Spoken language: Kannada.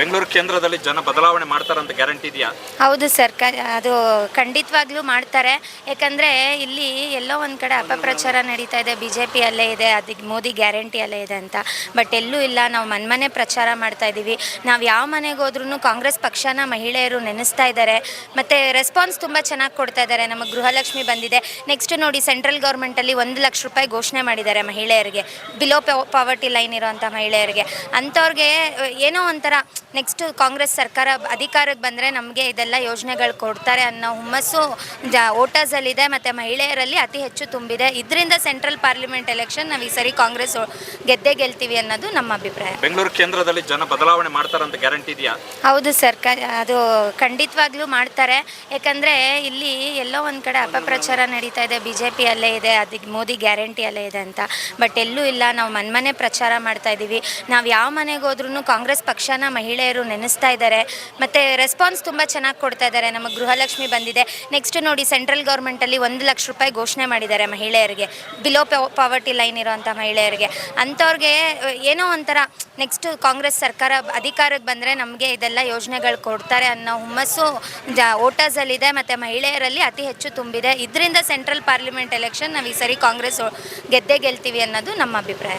ಬೆಂಗಳೂರು ಕೇಂದ್ರದಲ್ಲಿ ಜನ ಬದಲಾವಣೆ ಮಾಡ್ತಾರಂತ ಗ್ಯಾರಂಟಿ ಇದೆಯಾ? ಹೌದು ಸರ್ ಅದು ಖಂಡಿತವಾಗ್ಲೂ ಮಾಡ್ತಾರೆ. ಯಾಕಂದರೆ ಇಲ್ಲಿ ಎಲ್ಲೋ ಒಂದು ಕಡೆ ಅಪಪ್ರಚಾರ ನಡೀತಾ ಇದೆ. ಬಿ ಜೆ ಪಿಯಲ್ಲೇ ಇದೆ ಅದಕ್ಕೆ ಮೋದಿ ಗ್ಯಾರಂಟಿಯಲ್ಲೇ ಇದೆ ಅಂತ. ಬಟ್ ಎಲ್ಲೂ ಇಲ್ಲ, ನಾವು ಮನ್ಮನೆ ಪ್ರಚಾರ ಮಾಡ್ತಾ ಇದ್ದೀವಿ ನಾವು ಯಾವ ಮನೆಗೆ ಹೋದ್ರೂ ಕಾಂಗ್ರೆಸ್ ಪಕ್ಷನ ಮಹಿಳೆಯರು ನೆನೆಸ್ತಾ ಇದ್ದಾರೆ ಮತ್ತೆ ರೆಸ್ಪಾನ್ಸ್ ತುಂಬ ಚೆನ್ನಾಗಿ ಕೊಡ್ತಾ ಇದ್ದಾರೆ ನಮ್ಮ ಗೃಹಲಕ್ಷ್ಮಿ ಬಂದಿದೆ. ನೆಕ್ಸ್ಟ್ ನೋಡಿ ಸೆಂಟ್ರಲ್ ಗೌರ್ಮೆಂಟಲ್ಲಿ ಒಂದು ಲಕ್ಷ ರೂಪಾಯಿ ಘೋಷಣೆ ಮಾಡಿದ್ದಾರೆ ಮಹಿಳೆಯರಿಗೆ. ಬಿಲೋ ಪಾವರ್ಟಿ ಲೈನ್ ಇರೋಂಥ ಮಹಿಳೆಯರಿಗೆ. ಅಂಥವ್ರಿಗೆ ಏನೋ ಒಂಥರ ನೆಕ್ಸ್ಟ್ ಕಾಂಗ್ರೆಸ್ ಸರ್ಕಾರ ಅಧಿಕಾರಕ್ಕೆ ಬಂದರೆ ನಮಗೆ ಇದೆಲ್ಲ ಯೋಜನೆಗಳು ಕೊಡ್ತಾರೆ ಅನ್ನೋ ಹುಮ್ಮಸ್ಸು ಜ ವೋಟರ್ಸಲ್ಲಿದೆ ಮತ್ತು ಮಹಿಳೆಯರಲ್ಲಿ ಅತಿ ಹೆಚ್ಚು ತುಂಬಿದೆ. ಇದರಿಂದ ಸೆಂಟ್ರಲ್ ಪಾರ್ಲಿಮೆಂಟ್ ಎಲೆಕ್ಷನ್ ನಾವು ಈ ಸರಿ ಕಾಂಗ್ರೆಸ್ ಗೆದ್ದೇ ಗೆಲ್ತೀವಿ ಅನ್ನೋದು ನಮ್ಮ ಅಭಿಪ್ರಾಯ. ಬೆಂಗಳೂರು ಕೇಂದ್ರದಲ್ಲಿ ಜನ ಬದಲಾವಣೆ ಮಾಡ್ತಾರಂತ ಗ್ಯಾರಂಟಿ ಇದೆಯಾ? ಹೌದು ಸರ್ ಕ ಅದು ಖಂಡಿತವಾಗ್ಲೂ ಮಾಡ್ತಾರೆ. ಯಾಕಂದರೆ ಇಲ್ಲಿ ಎಲ್ಲೋ ಒಂದು ಕಡೆ ಅಪಪ್ರಚಾರ ನಡೀತಾ ಇದೆ. ಬಿ ಜೆ ಪಿಯಲ್ಲೇ ಇದೆ ಅದಕ್ಕೆ ಮೋದಿ ಗ್ಯಾರಂಟಿಯಲ್ಲೇ ಇದೆ ಅಂತ. ಬಟ್ ಎಲ್ಲೂ ಇಲ್ಲ ನಾವು ಮನ್ಮನೆ ಪ್ರಚಾರ ಮಾಡ್ತಾ ಇದ್ದೀವಿ ನಾವು ಯಾವ ಮನೆಗೆ ಹೋದ್ರೂ ಕಾಂಗ್ರೆಸ್ ಪಕ್ಷನ ಮಹಿಳೆಯರು ನೆನೆಸ್ತಾ ಇದ್ದಾರೆ. ಮತ್ತು ರೆಸ್ಪಾನ್ಸ್ ತುಂಬ ಚೆನ್ನಾಗಿ ಕೊಡ್ತಾ ಇದ್ದಾರೆ. ನಮ್ಮ ಗೃಹಲಕ್ಷ್ಮಿ ಬಂದಿದೆ. ನೆಕ್ಸ್ಟ್ ನೋಡಿ ಸೆಂಟ್ರಲ್ ಗೌರ್ಮೆಂಟಲ್ಲಿ ಒಂದು ಲಕ್ಷ ರೂಪಾಯಿ ಘೋಷಣೆ ಮಾಡಿದ್ದಾರೆ ಮಹಿಳೆಯರಿಗೆ. ಬಿಲೋ ಪಾವರ್ಟಿ ಲೈನ್ ಇರೋಂಥ ಮಹಿಳೆಯರಿಗೆ. ಅಂಥವ್ರಿಗೆ, ಏನೋ ಒಂಥರ ನೆಕ್ಸ್ಟ್ ಕಾಂಗ್ರೆಸ್ ಸರ್ಕಾರ ಅಧಿಕಾರಕ್ಕೆ ಬಂದರೆ ನಮಗೆ ಇದೆಲ್ಲ ಯೋಜನೆಗಳು ಕೊಡ್ತಾರೆ ಅನ್ನೋ ಹುಮ್ಮಸ್ಸು ಜ, ವೋಟರ್ಸಲ್ಲಿದೆ. ಮತ್ತು ಮಹಿಳೆಯರಲ್ಲಿ ಅತಿ ಹೆಚ್ಚು ತುಂಬಿದೆ. ಇದರಿಂದ ಸೆಂಟ್ರಲ್ ಪಾರ್ಲಿಮೆಂಟ್ ಎಲೆಕ್ಷನ್ ನಾವು ಈ ಸರಿ ಕಾಂಗ್ರೆಸ್ ಗೆದ್ದೇ ಗೆಲ್ತೀವಿ ಅನ್ನೋದು ನಮ್ಮ ಅಭಿಪ್ರಾಯ.